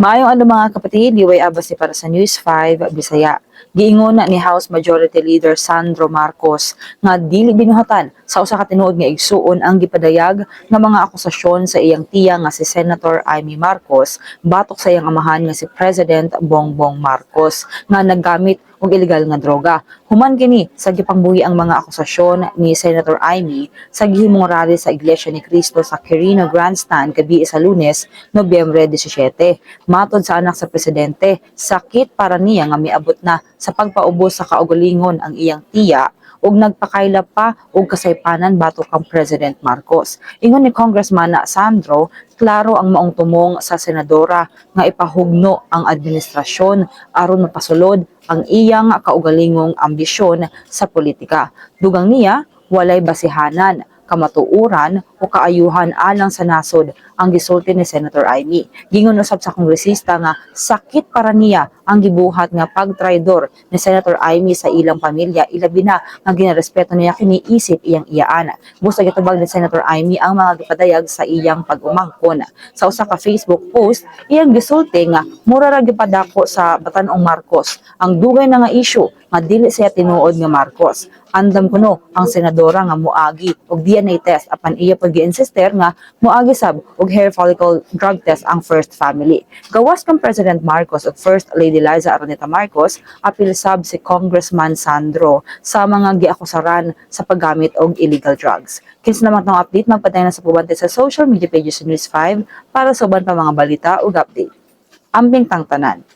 Maayong ano mga kapatid, liway abas ni para sa News 5 Bisaya. Giingon na ni House Majority Leader Sandro Marcos nga dili binuhatan sa usa ka tinuod nga igsuon ang gipadayag nga mga akusasyon sa iyang tiya nga si Senator Amy Marcos batok sa iyang amahan nga si President Bongbong Marcos nga naggamit og ilegal nga droga. Human kini sa gipangbuhi ang mga akusasyon ni Senator Amy sa gihimong rally sa Iglesia ni Cristo sa Quirino Grandstand gabi sa Lunes, Nobyembre 17. Matod sa anak sa presidente, sakit para niya nga miabot na sa pagpaubos sa kaugalingon ang iyang tiya ug nagpakaila pa og kasaypanan batok kang President Marcos. Ingon ni Congressman Sandro, klaro ang maong tumong sa senadora nga ipahugno ang administrasyon aron mapasulod ang iyang kaugalingong ambisyon sa politika. Dugang niya, walay basihanan, kamatuuran o kaayuhan alang sa nasod ang gisulti ni Senator Amy. Gingon usab sa kongresista nga sakit para niya ang gibuhat nga pagtraidor ni Senator Amy sa ilang pamilya ilabi na nga ginarespeto niya kini isip iyang iyaan. Busa gitubag ni Senator Amy ang mga gipadayag sa iyang pag-umangkon. Sa usa ka Facebook post, iyang gisulti nga mura ra gipadako sa Batanong Marcos ang dugay na nga issue nga dili siya tinuod nga Marcos. Andam kuno ang senadora nga muagi og DNA test apan iya pag insister nga muagi sab og hair follicle drug test ang first family. Gawas kang President Marcos at First Lady Liza Araneta Marcos apil sab si Congressman Sandro sa mga giakusaran sa paggamit og illegal drugs. Kinsa naman tong update magpatay na sa pubante sa social media pages sa News 5 para sa uban pa mga balita ug update. Ambing tang tanan.